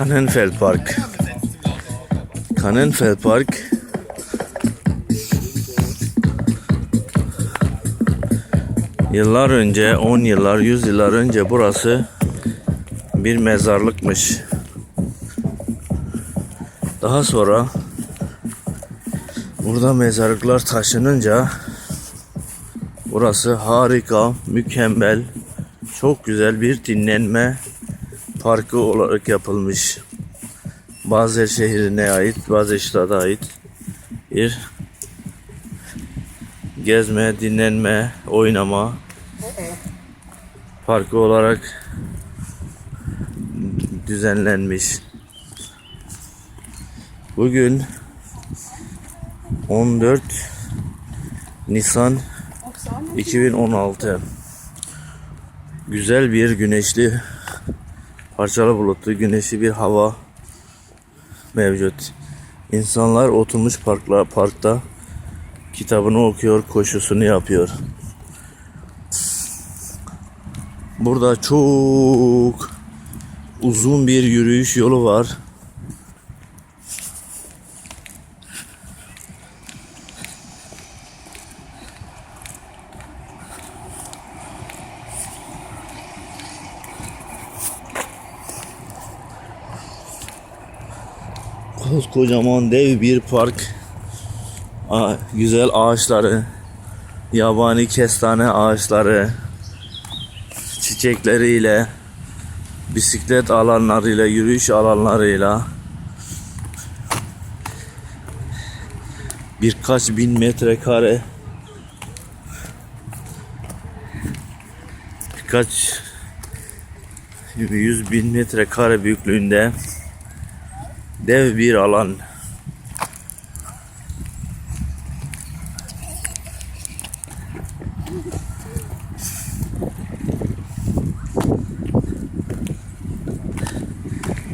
Kannenfeld Park. Kannenfeld Park. Yıllar önce, 10 yıllar, 100 yıllar önce burası bir mezarlıkmış. Daha sonra burada mezarlıklar taşınınca burası harika, mükemmel, çok güzel bir dinlenme parkı olarak yapılmış. Bazı şehrine ait, bazı şehirde ait bir gezme, dinlenme, oynama parkı olarak düzenlenmiş. Bugün 14 Nisan 2016 güzel bir güneşli parçalı bulutlu güneşli bir hava mevcut. İnsanlar oturmuş parkla parkta kitabını okuyor, koşusunu yapıyor. Burada çok uzun bir yürüyüş yolu var. Kocaman dev bir park. Güzel ağaçları, yabani kestane ağaçları, çiçekleriyle, bisiklet alanlarıyla, yürüyüş alanlarıyla birkaç bin metrekare birkaç yüz bin metrekare büyüklüğünde dev bir alan.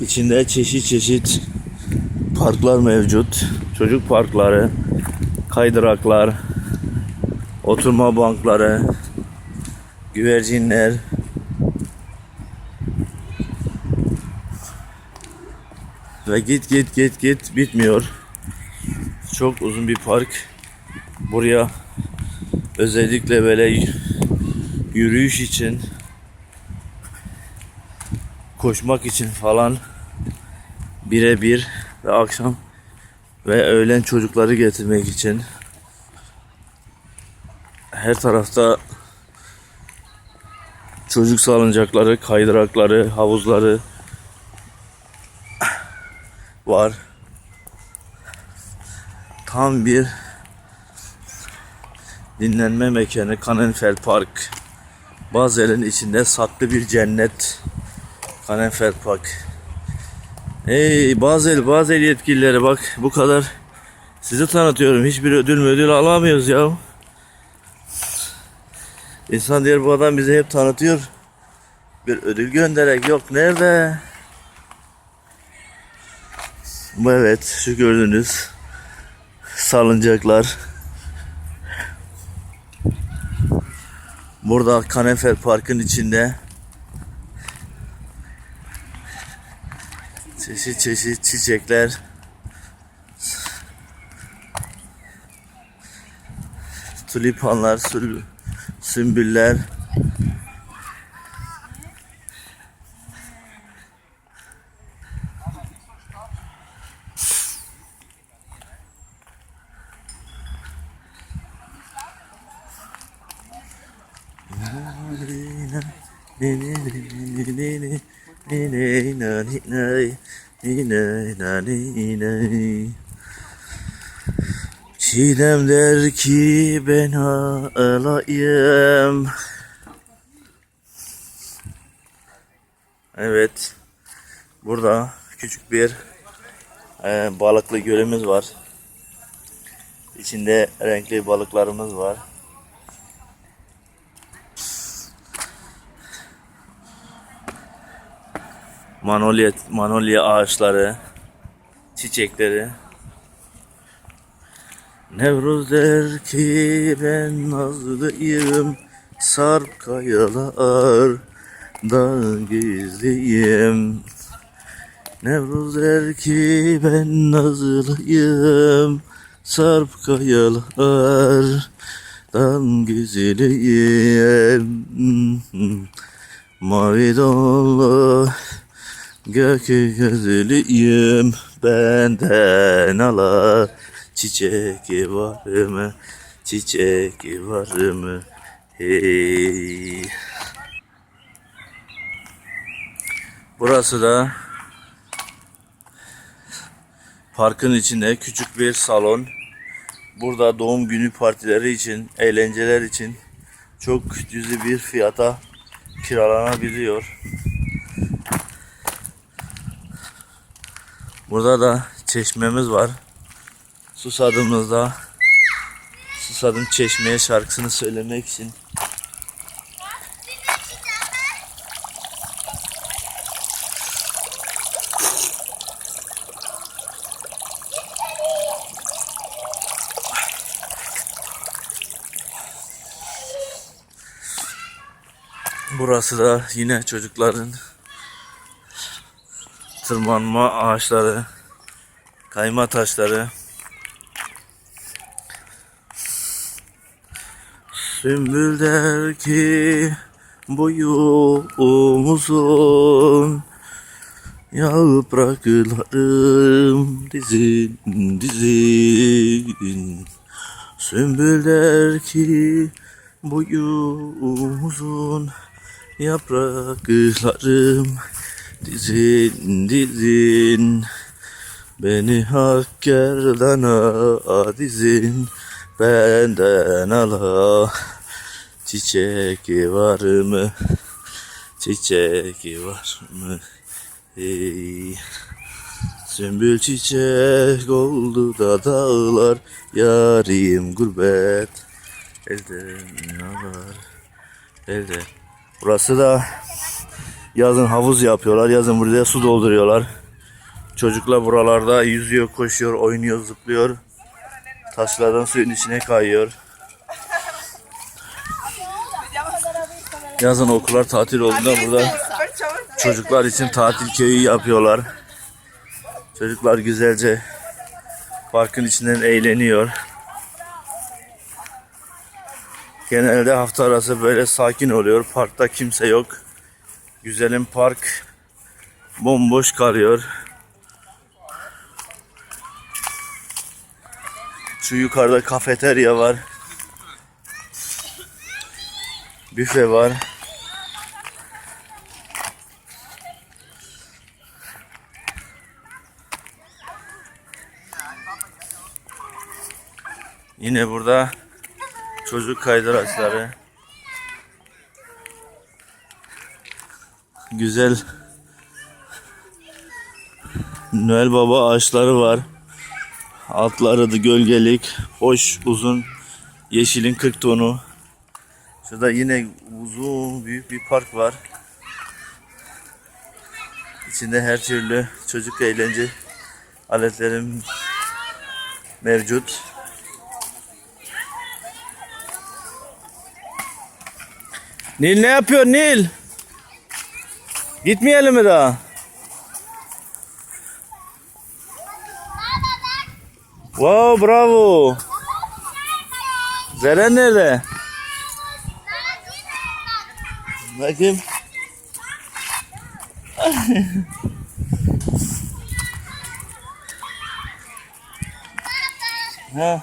İçinde çeşit çeşit parklar mevcut. Çocuk parkları, kaydıraklar, oturma bankları, güvercinler, ve git git git git bitmiyor. Çok uzun bir park. Buraya özellikle böyle yürüyüş için koşmak için falan birebir ve akşam ve öğlen çocukları getirmek için her tarafta çocuk salıncakları, kaydırakları, havuzları var. Tam bir dinlenme mekanı Kanenfeld Park. Bazel'in içinde saklı bir cennet. Kanenfeld Park. Hey Bazel, Bazel yetkilileri bak bu kadar sizi tanıtıyorum. Hiçbir ödül ödül alamıyoruz ya. İnsan diyor bu adam bizi hep tanıtıyor. Bir ödül göndererek yok. Nerede? Evet şu gördüğünüz salıncaklar. Burada Kanefer Park'ın içinde. Çeşit çeşit çiçekler. Tulipanlar, sümbüller Çiğdem der ki ben alayım. Evet. Burada küçük bir e, balıklı gölümüz var. İçinde renkli balıklarımız var. Manolya, manolya ağaçları, çiçekleri. Nevruz der ki ben nazlıyım, sarp kayalar da gizliyim. Nevruz der ki ben nazlıyım Sarp kayalar Dan güzeliyim Mavi dolu Gökü gözlüyüm Benden ala Çiçek var mı Çiçek var mı Hey Burası da parkın içinde küçük bir salon. Burada doğum günü partileri için, eğlenceler için çok cüzi bir fiyata kiralanabiliyor. Burada da çeşmemiz var. Susadığımızda Susadım çeşmeye şarkısını söylemek için Burası da yine çocukların tırmanma ağaçları, kayma taşları. Sümbül der ki boyu uzun Yapraklarım dizin dizin Sümbül der ki boyu uzun Yapraklarım dizin dizin Beni hak gerdana dizin Benden ala Çiçek var mı? Çiçek var mı? Hey. Sümbül çiçek oldu da dağlar Yarim gurbet Elden alır Elde Burası da yazın havuz yapıyorlar. Yazın buraya su dolduruyorlar. Çocuklar buralarda yüzüyor, koşuyor, oynuyor, zıplıyor. Taşlardan suyun içine kayıyor. Yazın okullar tatil olduğunda burada çocuklar için tatil köyü yapıyorlar. Çocuklar güzelce parkın içinden eğleniyor. Genelde hafta arası böyle sakin oluyor. Parkta kimse yok. Güzelim park bomboş kalıyor. Şu yukarıda kafeterya var. Büfe var. Yine burada çocuk kaydıraçları. Güzel Noel Baba ağaçları var. Altları da gölgelik, hoş, uzun, yeşilin 40 tonu. Şurada yine uzun, büyük bir park var. İçinde her türlü çocuk eğlence aletlerim mevcut. Nil ne yapıyor Nil? Gitmeyelim mi daha? Wow bravo. Zeren nerede? Bakayım. ha,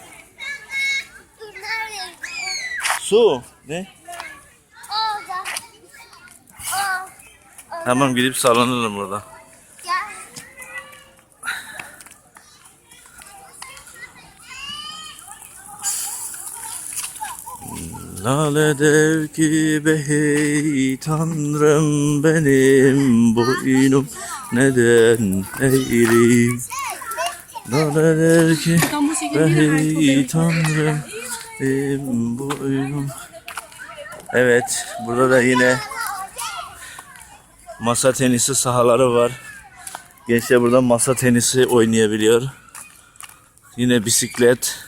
su. Ne? Orada. Aa, Tamam gidip sallanırım burada. Lale der ki be hey tanrım benim boynum neden eğri Lale der ki be hey tanrım benim boynum Evet burada da yine masa tenisi sahaları var. Gençler burada masa tenisi oynayabiliyor. Yine bisiklet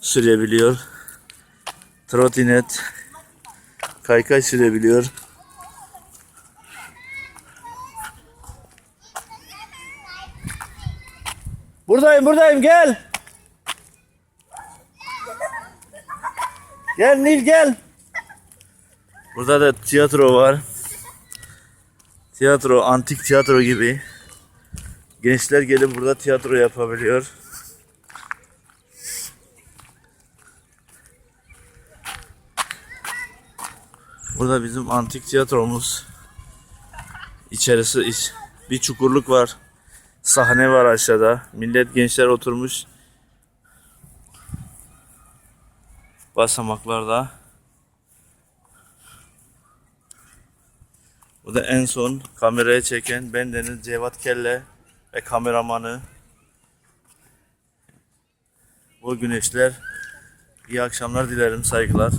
sürebiliyor. Trotinet kaykay sürebiliyor. Buradayım buradayım gel. Gel Nil gel. Burada da tiyatro var. Tiyatro, antik tiyatro gibi. Gençler gelip burada tiyatro yapabiliyor. Burada bizim antik tiyatromuz. İçerisi iç, bir çukurluk var. Sahne var aşağıda. Millet gençler oturmuş. Basamaklarda. Bu da en son kameraya çeken bendeniz Cevat Kelle ve kameramanı. Bu güneşler. İyi akşamlar dilerim saygılar.